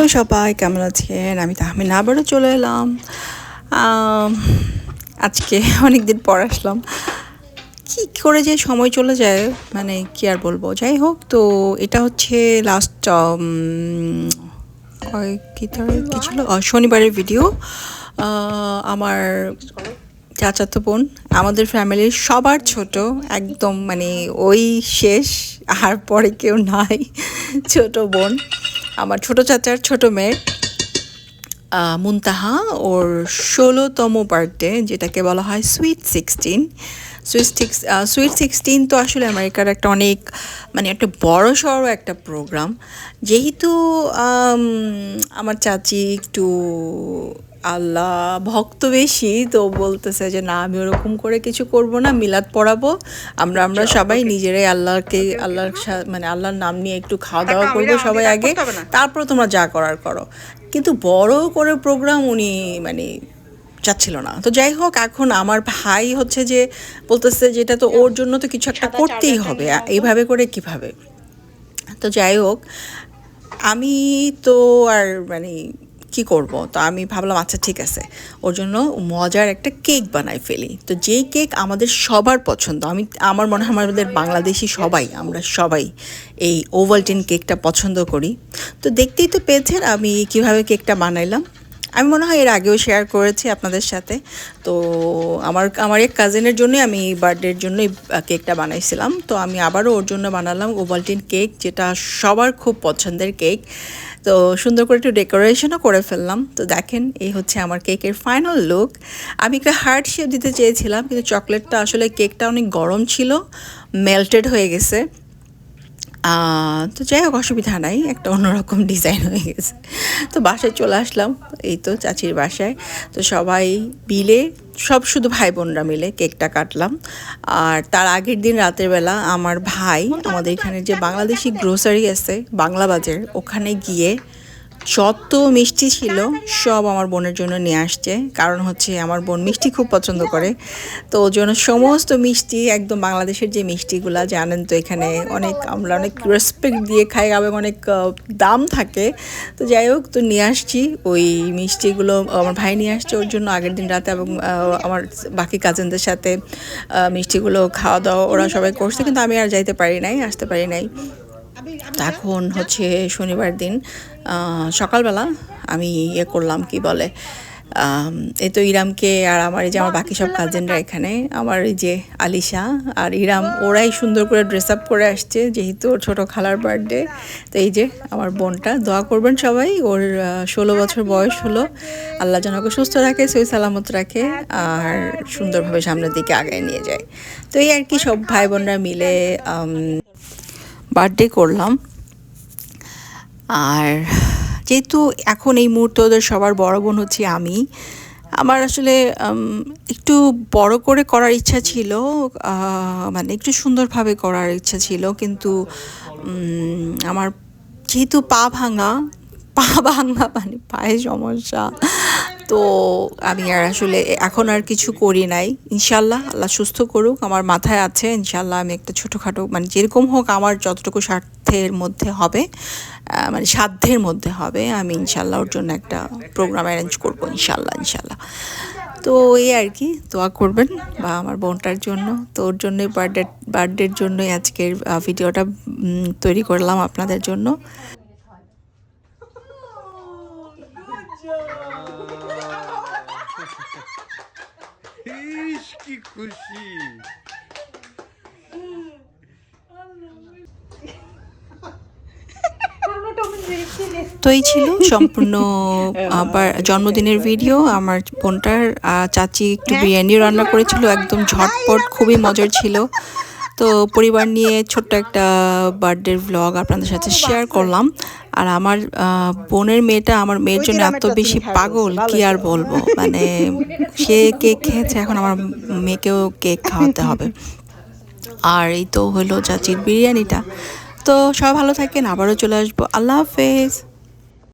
Hello সবাই, কেমন আছেন? আমি তাহমিন আবারও চলে এলাম। আজকে অনেক দিন পর আসলাম। কি করে যে সময় চলে যায় মানে কি আর বলব? যাই হোক, তো এটা হচ্ছে লাস্ট কি তারিখ কি ছিল? শনিবারের ভিডিও আমার চাচাতো বোন, আমাদের ফ্যামিলির সবার ছোট, একদম মানে ওই শেষ, আর পরে কেউ নাই, ছোট বোন। আমার ছোট চাচার ছোট মেয়ের মুনতাহা ওর ষোলোতম বার্থডে যেটাকে বলা হয় sweet sixteen sweet six sweet sixteen তো আসলে আমেরিকার একটা অনেক মানে একটা বড় সড়ো একটা প্রোগ্রাম যেহেতু আমার চাচি একটু আল্লাহ ভক্ত বেশি তো বলতেছে যে না আমি ওরকম করে কিছু করব না মিলাদ পড়াবো। আমরা আমরা সবাই নিজেরাই আল্লাহকে আল্লাহর মানে আল্লাহর নাম নিয়ে একটু খাওয়া দাওয়া করব সবাই আগে। তারপর তোমরা যা করার করো। কিন্তু বড় করে প্রোগ্রাম উনি মানে চাচ্ছিল না। তো যাই হোক এখন আমার ভাই হচ্ছে যে বলতেছে যেটা তো ওর জন্য তো কিছু একটা করতেই হবে এইভাবে করে কীভাবে? তো যাই হোক আমি তো আর মানে কি করব? তো আমি ভাবলাম আচ্ছা ঠিক আছে। ওর জন্য মজার একটা কেক বানাই ফেলি। তো যেই কেক আমাদের সবার পছন্দ, আমি, আমার মনে হয় আমাদের বাংলাদেশি সবাই, আমরা সবাই এই ওভালটিন কেকটা পছন্দ করি। তো দেখতেই তো পেয়েছেন, আমি কীভাবে কেকটা বানাইলাম। আমি মনে হয় এর আগেও শেয়ার করেছি আপনাদের সাথে। তো আমার আমার এক কাজিনের জন্যই আমি বার্থডের জন্যই কেকটা বানাইছিলাম। তো আমি আবারও ওর জন্য বানালাম ওভালটিন কেক যেটা সবার খুব পছন্দের কেক তো সুন্দর করে একটু ডেকোরেশনও করে ফেললাম। তো দেখেন, এই হচ্ছে আমার কেকের ফাইনাল লুক আমি একটা হার্ট শেপ দিতে চেয়েছিলাম, কিন্তু চকলেটটা আসলে কেকটা অনেক গরম ছিল মেল্টেড হয়ে গেছে। তো যাই হোক অসুবিধা নাই একটা অন্যরকম ডিজাইন হয়ে গেছে। তো বাসায় চলে আসলাম এই তো চাচির বাসায়। তো সবাই মিলে সব শুধু ভাই বোনরা মিলে কেকটা কাটলাম। আর তার আগের দিন রাতের বেলা আমার ভাই আমাদের এখানে যে বাংলাদেশি গ্রোসারি আছে বাংলা বাজার ওখানে গিয়ে যত মিষ্টি ছিল সব আমার বোনের জন্য নিয়ে আসছে। কারণ হচ্ছে আমার বোন মিষ্টি খুব পছন্দ করে। তো ওর জন্য সমস্ত মিষ্টি, একদম বাংলাদেশের যে মিষ্টিগুলা, জানেন তো এখানে অনেক আমরা অনেক রেসপেক্ট দিয়ে খাই, এবং অনেক দাম থাকে। তো যাই হোক, তো নিয়ে আসছি। ওই মিষ্টিগুলো আমার ভাই নিয়ে আসছে ওর জন্য আগের দিন রাতে, এবং আমার বাকি কাজিনদের সাথে মিষ্টিগুলো খাওয়া দাওয়া ওরা সবাই করছে। কিন্তু আমি আর যাইতে পারি নাই, আসতে পারি নাই। এখন হচ্ছে শনিবার দিন সকালবেলা আমি ইয়ে করলাম, কি বলে এই তো ইরামকে আর আমার এই যে আমার বাকি সব কাজিনরা এখানে, আমার এই যে আলিশা আর ইরাম, ওরাই সুন্দর করে ড্রেস আপ করে আসছে, যেহেতু ওর ছোটো খালার বার্থডে তো এই যে আমার বোনটা, দোয়া করবেন সবাই, ওর ষোলো বছর বয়স হলো, আল্লাহ যেন ওকে সুস্থ রাখে, সই সালামত রাখে, আর সুন্দরভাবে সামনের দিকে আগায় নিয়ে যায়। তো এই আর কি সব ভাই বোনরা মিলে বার্থডে করলাম। আর যেহেতু এখন এই মুহূর্তে ওদের সবার বড় বোন হচ্ছি আমি, আমার আসলে একটু বড় করে করার ইচ্ছা ছিল মানে একটু সুন্দরভাবে করার ইচ্ছা ছিল, কিন্তু আমার যেহেতু পা ভাঙা পা ভাঙা মানে পায়ে সমস্যা। তো আমি আর আসলে এখন আর কিছু করি নাই। ইনশাল্লাহ, আল্লাহ সুস্থ করুক, আমার মাথায় আছে, ইনশাল্লাহ আমি একটা ছোটোখাটো মানে যেরকম হোক আমার যতটুকু স্বার্থের মধ্যে হবে মানে সাধ্যের মধ্যে হবে, আমি ইনশাল্লাহ ওর জন্য একটা প্রোগ্রাম অ্যারেঞ্জ করব, ইনশাল্লাহ ইনশাল্লাহ। তো এই আর কি, দোয়া করবেন, বা আমার বোনটার জন্য। তো ওর জন্যই বার্থডে বার্থডের জন্যই আজকের ভিডিওটা তৈরি করলাম আপনাদের জন্য। ইস কি খুশি তো এই ছিল সম্পূর্ণ আবার জন্মদিনের ভিডিও আমার বোনটার চাচি একটু বিরিয়ানি রান্না করেছিল একদম ঝটপট খুবই মজার ছিল। তো পরিবার নিয়ে ছোট্ট একটা বার্থডের ভ্লগ আপনাদের সাথে শেয়ার করলাম। আর আমার বোনের মেয়েটা আমার মেয়ের জন্য এত বেশি পাগল কি আর বলব? মানে সে কেক খেয়েছে এখন আমার মেয়েকেও কেক খাওয়াতে হবে। আর এই তো হলো চাচির বিরিয়ানিটা। তো সবাই ভালো থাকেন আবারও চলে আসব। আল্লাহ হাফেজ।